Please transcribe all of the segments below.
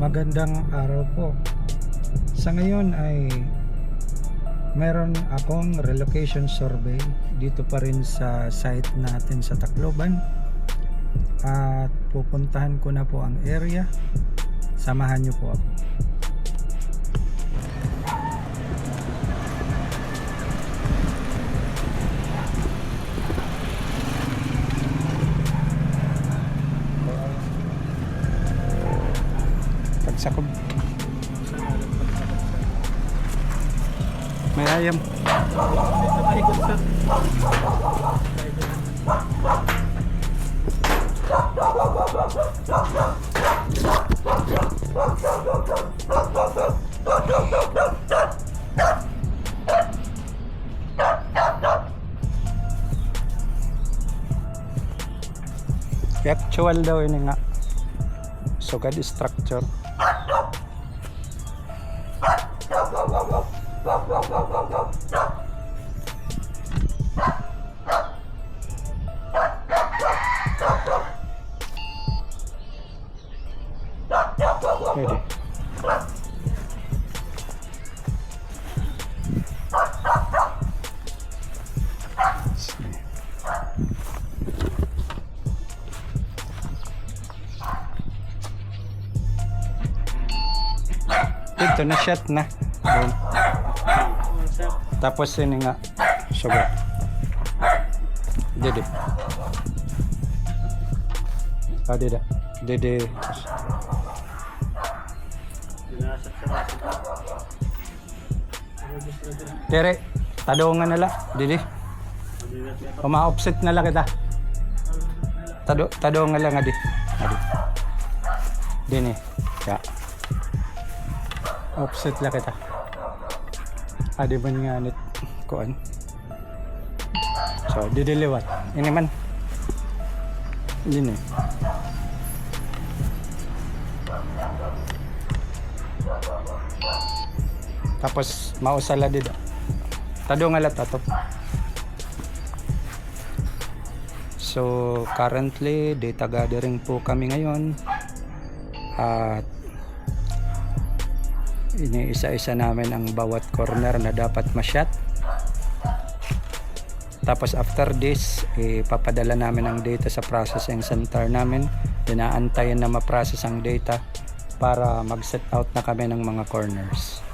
Magandang araw po. Sa ngayon ay meron akong relocation survey dito pa rin sa site natin sa Tacloban. At pupuntahan ko na po ang area. Samahan niyo po ako. Pagsakob. May ayam. Actual daw ini nga. Sugad structure. Ito na shot na. Doon. Tapos yun nga. Sugar. Dede. Ah, dede. Dede. Tere, tadongan na la. Dede. O ma-offset na lang kita. Tado, tadongan lang adi. Adi. Dini. Ya. Offset lang kita. Adi ba nga nit kuan? So, didiliwat. Ini man. Ini. Tapos mausala dito. Tado nga lat ato. So currently data gathering po kami ngayon at iniisa-isa namin ang bawat corner na dapat ma-shot. Tapos after this, ipapadala namin ang data sa processing center namin. Inaantayin na ma-process ang data para mag-set out na kami ng mga corners.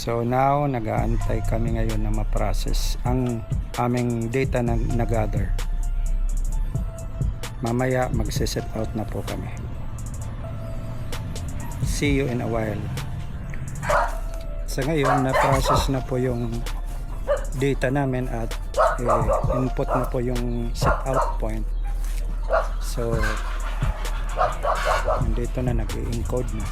So now, nag-aantay kami ngayon na ma-process ang aming data na nag-gather. Mamaya, mag-set out na po kami. See you in a while. Sa ngayon, na-process na po yung data namin at eh, input na po yung set out point. So, nandito na nag-encode na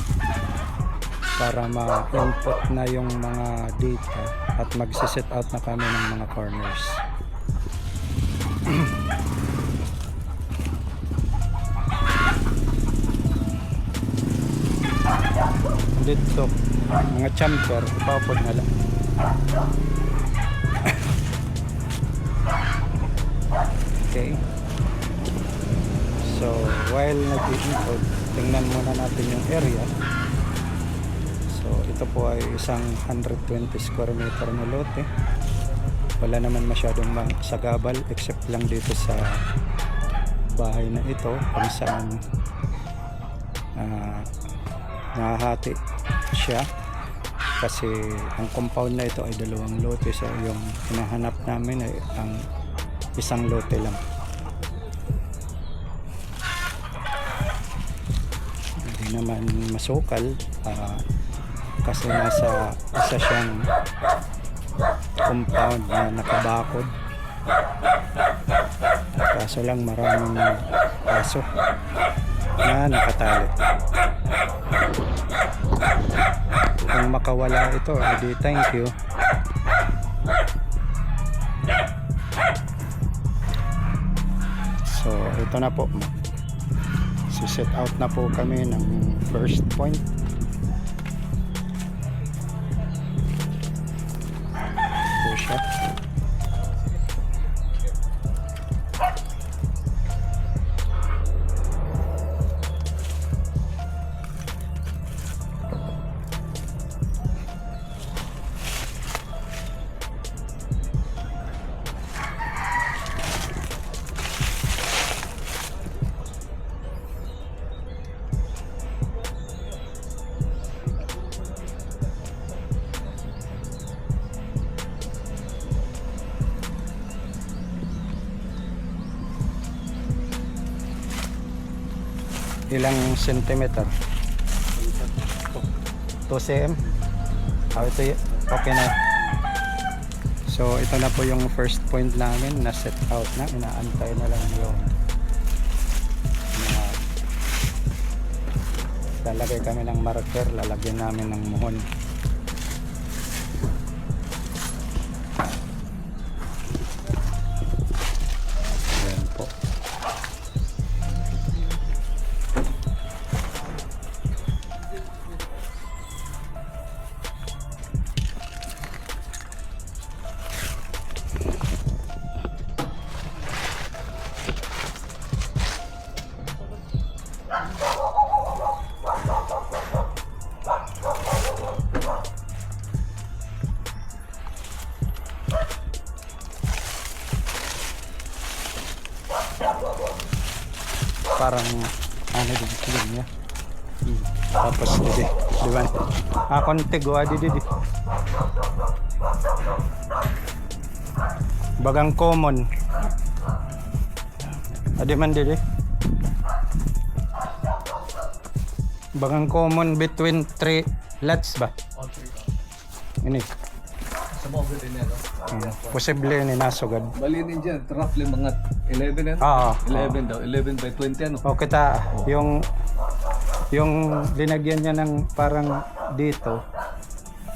para ma-input na yung mga data at magsiset out na kami ng mga corners. dito. Mga chamfer ipapod na lang. Okay. So while nag-encode tingnan muna natin yung area. So ito po ay isang 120 square meter na lote. Wala naman masyadong ma- sagabal except lang dito sa bahay na ito. Kung saan ah, nahahati siya. Kasi ang compound na ito ay dalawang lote. So yung hinahanap namin ay ang isang lote lang. Hindi naman masukal ah, kasi nasa isa siyang compound na nakabakod. Kaso lang maraming aso na nakatali kung makawala ito edi thank you. So ito na po. Si set out na po kami ng first point ilang centimeter? 2 cm? Ah, ito okay na. So ito na po yung first point namin na set out na. Inaantay na lang yung mga lalagay kami ng marker, lalagyan namin ng muhon. Parang ano din film niya. Hmm. tapos didi di ba? Ah konti go adi didi bagang common. Adi man didi bagang common between three lots ba? Ini Hmm. posible ni nasugad Balinin dyan, roughly mga 11 yan. Oo. 11 daw, 11 by 20 ano? O kita, yung yung linagyan niya ng parang dito.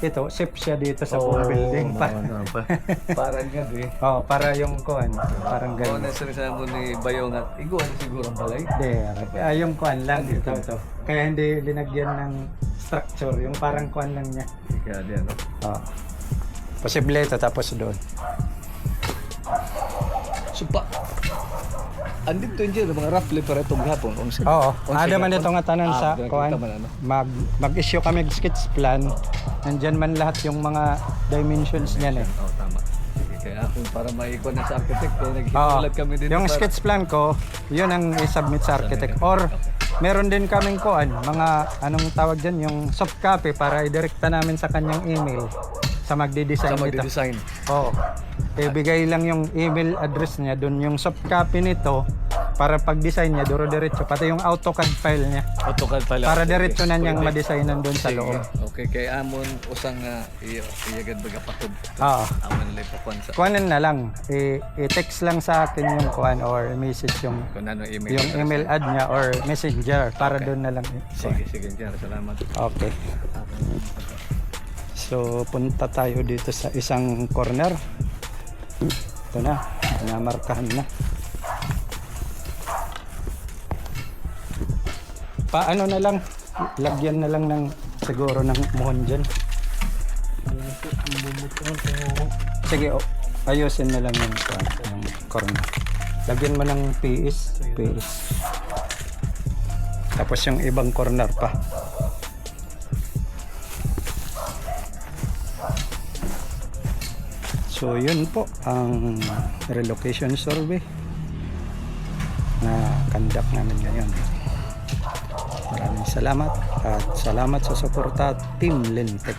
Ito, safe siya dito sa buong building. Pa, no, pa. Parang nga eh. oh, para yung kuan, parang Kung ganun. ano sinasabi mo ni Bayong at iguan siguro ang balay. Hindi, ah, yung kuan lang ito, ito. Kaya hindi linagyan ng structure, yung parang kuan lang niya. Kaya di ano. Oh. Posible ito tapos doon. So pa, andito yun dyan, mga roughly para itong hapon. Kung sige. Oo, ada man kung- ito nga tanan Ah, sa kuan. ano? Mag mag-issue kami sketch plan. Nandyan man lahat yung mga dimensions niyan eh. Oo, tama. Kaya ako para maikuha na sa architect, Oo. naghimulag kami din. Yung sketch plan ko, yun ang i-submit sa architect. Or, meron din kaming kuan, mga anong tawag dyan, yung soft copy para idirekta namin sa kanyang email sa magdi-design sa nito. magdi-design. Oo. Ibigay lang yung email address niya, doon yung soft copy nito para pag-design niya, duro diretso. Pati yung AutoCAD file niya. AutoCAD pala. Para diretso na niyang Pwede. ma-designan doon sa loob. Okay, kay Amon usang uh, iyagad baga patod. Oo. Amon nila ipakuan sa Kuanan na lang. I-text lang sa akin yung kuan or message yung kung ano email. yung email ad niya or messenger para doon na lang. Sige, sige, Jar. Salamat. Okay. So, punta tayo dito sa isang corner. Ito na, namarkahan na. Paano na lang, lagyan na lang ng siguro ng muhon dyan. Sige, o, ayusin na lang yung, yung corner. Lagyan mo ng PS, PS. Tapos yung ibang corner pa. So yun po ang relocation survey na conduct namin ngayon. Maraming salamat at salamat sa suporta Team Lintec.